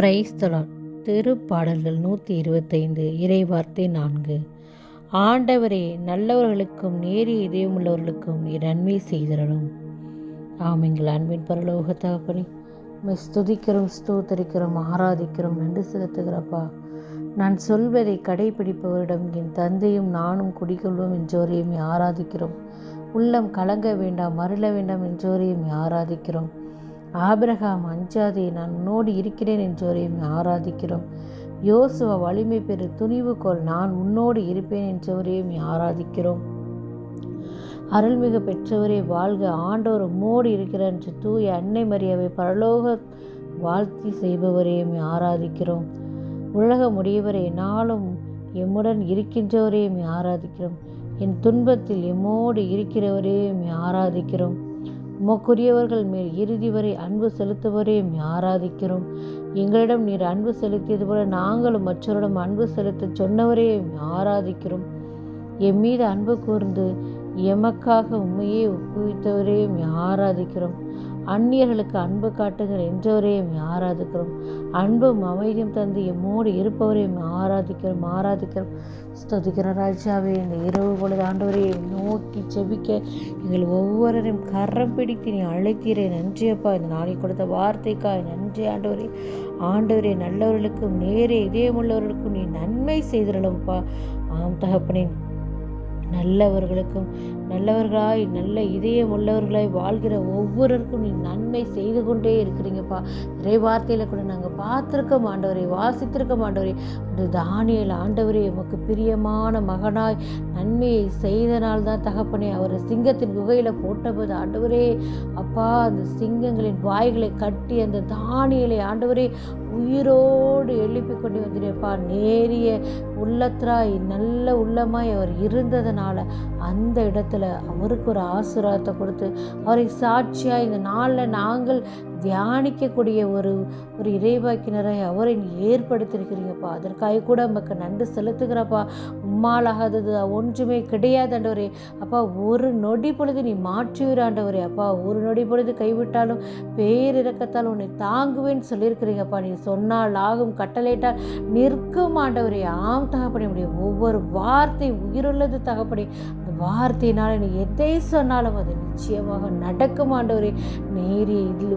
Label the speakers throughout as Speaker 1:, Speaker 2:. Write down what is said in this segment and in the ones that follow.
Speaker 1: பிரைஸ்தலான் திருப்பாடல்கள் நூற்றி இருபத்தைந்து இறைவார்த்தை நான்கு. ஆண்டவரே நல்லவர்களுக்கும் நேரிய இதயமுள்ளவர்களுக்கும் நன்மை செய்திடணும் ஆம் எங்கள் அன்பின் பரலோக தகப்பனி உண்மை ஸ்துதிக்கிறோம் ஸ்தோத்தரிக்கிறோம் ஆராதிக்கிறோம் நன்றி செலுத்துகிறப்பா நான் சொல்வதை கடைபிடிப்பவரிடம் என் தந்தையும் நானும் குடிக்கொள்வோம் என்றோரையும் ஆராதிக்கிறோம். உள்ளம் கலங்க வேண்டாம் மருள வேண்டாம் என்றோரையும் ஆராதிக்கிறோம். ஆபிரகாம் அஞ்சாதே நான் உன்னோடு இருக்கிறேன் என்றவரையும் ஆராதிக்கிறோம். யோசுவ வலிமை பெறு துணிவு கொள் நான் உன்னோடு இருப்பேன் என்றவரையும் ஆராதிக்கிறோம். அருள்மிகு பெற்றவரே வாழ்க ஆண்டவர் உம்மோடு இருக்கிறார் என்று தூய அன்னை மரியாவை பரலோக வாழ்த்தி செய்பவரையும் ஆராதிக்கிறோம். உலக முடியவரை நாளும் எம்முடன் இருக்கின்றவரையும் ஆராதிக்கிறோம். என் துன்பத்தில் எம்மோடு இருக்கிறவரையும் ஆராதிக்கிறோம். உமக்குரியவர்கள் மேல் இறுதி வரை அன்பு செலுத்துவரையும் ஆராதிக்கிறோம். எங்களிடம் நீர் அன்பு செலுத்தியது போல நாங்களும் மற்றவரிடம் அன்பு செலுத்த சொன்னவரையும் ஆராதிக்கிறோம். எம் மீது அன்பு கூர்ந்து எமக்காக உண்மையே ஒப்புவித்தவரையும் ஆராதிக்கிறோம். அந்நியர்களுக்கு அன்பு காட்டுகிற என்றவரையும் ஆராதிக்கிறோம். அன்பும் அமைதியும் தந்து எம்மோடு இருப்பவரையும் ஆராதிக்கிறோம் ஆராதிக்கிறோம். ஸ்துதிக்கிற ராஜாவே இந்த இரவு பொழுது ஆண்டவரை நோக்கி செபிக்க எங்கள் ஒவ்வொருவரையும் கரம் பிடித்து நீ அழைக்கிறேன் நன்றியப்பா இந்த நாளை கொடுத்த வார்த்தைக்காய். நன்றி ஆண்டவரே. ஆண்டவரே நல்லவர்களுக்கும் நேரே இதயமுள்ளவர்களுக்கும் நீ நன்மை செய்திடலும்ப்பா ஆம் தகப்பனேன் நல்லவர்களுக்கும் நல்லவர்களாய் நல்ல இதயம் உள்ளவர்களாய் வாழ்கிற ஒவ்வொருவருக்கும் நீ நன்மை செய்து கொண்டே இருக்கிறீங்கப்பா. இறை வார்த்தையில் கூட நாங்கள் பார்த்துருக்க மாண்டவரை வாசித்திருக்க மாண்டவரை அந்த தானியல் ஆண்டவரே உமக்கு பிரியமான மகனாய் நன்மையை செய்தனால் தான் தகப்பனே அவர் சிங்கத்தின் குகையில் போட்டபோது ஆண்டவரே அப்பா அந்த சிங்கங்களின் வாய்களை கட்டி அந்த தானியலை ஆண்டவரே உயிரோடு எழுப்பி கொண்டு வந்திருப்பா நேரிய உள்ளத்திராய் நல்ல உள்ளமாய் அவர் இருந்ததுனால அந்த இடத்துல அவருக்கு ஒரு ஆசீர்வாதத்தை கொடுத்து அவரை சாட்சியாக இந்த நாளில் நாங்கள் தியானிக்கக்கூடிய ஒரு ஒரு இறைவாக்கினரை அவரை நீ ஏற்படுத்தியிருக்கிறீங்கப்பா. அதற்காக கூட நமக்கு நன்றி செலுத்துகிறப்பா. உம்மாலாகாதது ஒன்றுமே கிடையாது ஆண்டவரே. அப்பா ஒரு நொடி பொழுது நீ மாற்றிவிட ஆண்டவரே. அப்பா ஒரு நொடி பொழுது கைவிட்டாலும் பேரிறக்கத்தால் உன்னை தாங்குவேன்னு சொல்லியிருக்கிறீங்கப்பா. நீ சொன்னால் ஆகும் கட்டளையிட்டால் நிற்கும் ஆண்டவரே. ஆம் தகப்படி முடியும் ஒவ்வொரு வார்த்தை உயிருள்ளது தகப்படி வார்த்தையினால் நீ எதை சொன்னாலும் அது நிச்சயமாக நடக்கும் ஆண்டவரே. நேரிய இதில்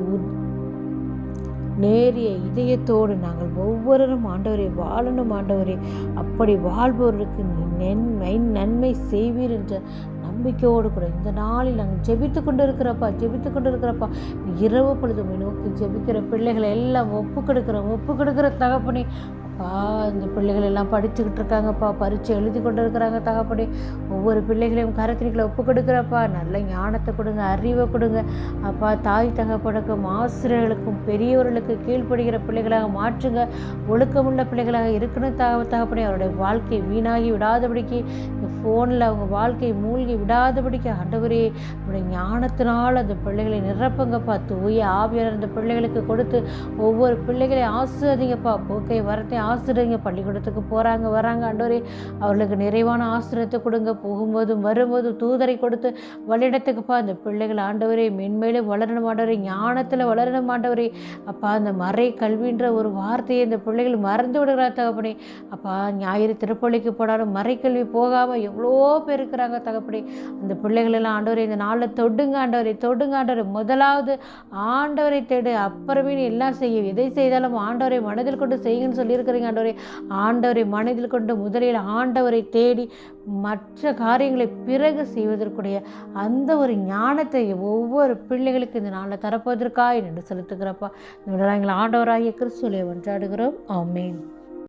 Speaker 1: நேரிய இதயத்தோடு நாங்கள் ஒவ்வொருவரும் ஆண்டவரை வாழணும் ஆண்டவரே. அப்படி வாழ்பவர்களுக்கு நீ நன்மை நன்மை செய்வீர் என்ற நம்பிக்கையோடு கூட இந்த நாளில் நாங்கள் ஜெபித்து கொண்டு இருக்கிறப்பா ஜெபித்து கொண்டு இருக்கிறப்பா இரவு பொழுது நோக்கி ஜெபிக்கிற பிள்ளைகளை எல்லாம் ஒப்பு கொடுக்குறோம் ஒப்பு கொடுக்குற தகப்பனே. அப்பா இந்த பிள்ளைகள் எல்லாம் படிச்சுக்கிட்டு இருக்காங்கப்பா. பரீட்சை எழுதி கொண்டு இருக்கிறாங்க தகப்படி ஒவ்வொரு பிள்ளைகளையும் கரத்தினிகளை ஒப்பு கொடுக்குறப்பா. நல்ல ஞானத்தை கொடுங்க அறிவை கொடுங்க. அப்பா தாய் தகப்பனுக்கும் ஆசிரியர்களுக்கும் பெரியவர்களுக்கு கீழ்ப்படுகிற பிள்ளைகளாக மாற்றுங்க. ஒழுக்கமுள்ள பிள்ளைகளாக இருக்கணும் தக தகப்படி அவருடைய வாழ்க்கை வீணாகி விடாதபடிக்கு ஃபோனில் அவங்க வாழ்க்கை மூழ்கி விடாதபடிக்கு ஆண்டவரே அவருடைய ஞானத்தினால் அந்த பிள்ளைகளை நிரப்புங்கப்பா. தூய ஆவியார் அந்த பிள்ளைகளுக்கு கொடுத்து ஒவ்வொரு பிள்ளைகளையும் ஆசிரியப்பா போக்கை வரத்தை ஆசிரியங்க பள்ளிக்கூடத்துக்கு போகிறாங்க வராங்க ஆண்டவரே. அவர்களுக்கு நிறைவான ஆசிரியத்தை கொடுங்க. போகும்போதும் வரும்போதும் தூதரை கொடுத்து வழிடத்துக்குப்பா அந்த பிள்ளைகள் ஆண்டவரே மென்மேலும் வளரணும் ஆண்டவரே. ஞானத்தில் வளரணும் ஆண்டவரே. அப்பா அந்த மறை கல்வின்ற ஒரு வார்த்தையை இந்த பிள்ளைகள் மறந்து விடுகிறா தகப்பனே. அப்பா ஞாயிறு திருப்பள்ளிக்கு போனாலும் மறைக்கல்வி போகாமல் எவ்வளோ பேர் இருக்கிறாங்க தகப்படி அந்த பிள்ளைகளெல்லாம் ஆண்டவரை இந்த நாளில் தொடுங்க ஆண்டவரை தொடுங்க ஆண்டவரை. முதலாவது ஆண்டவரை தேடு. அப்புறமே நீ எல்லாம் செய்ய. எதை செய்தாலும் ஆண்டவரை மனதில் கொண்டு செய்யுன்னு சொல்லியிருக்கிறீங்க ஆண்டவரை. ஆண்டவரை மனதில் கொண்டு முதலில் ஆண்டவரை தேடி மற்ற காரியங்களை பிறகு செய்வதற்குடைய அந்த ஒரு ஞானத்தை ஒவ்வொரு பிள்ளைகளுக்கு இந்த நாளில் தரப்போவதற்காக என்று செலுத்துகிறப்பா. இந்த எங்களை ஆண்டவராகிய கிறிஸ்துவை ஒன்றாடுகிறோம். ஆமேன்.